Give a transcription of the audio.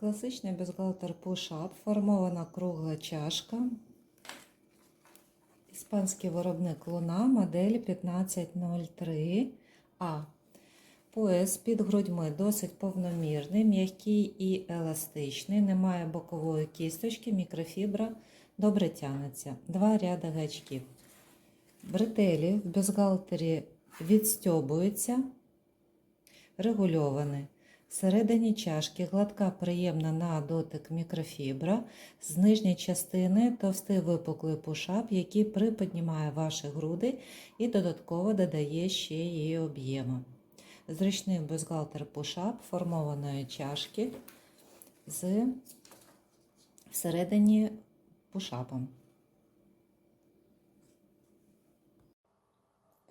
Класичний бюстгальтер push-up, формована кругла чашка. Іспанський виробник Луна, модель 1503 А. Пояс під грудьми досить повномірний, м'який і еластичний, немає бокової кісточки, мікрофібра добре тягнеться. Два ряди гачків. Бретелі в бюстгальтері відстьобуються, регульовані. Всередині чашки гладка, приємна на дотик мікрофібра, з нижньої частини товстий випуклий пушап, який приподнімає ваші груди і додатково додає ще її об'єму. Зручний бюстгальтер пушап формованої чашки з всередині пушапом.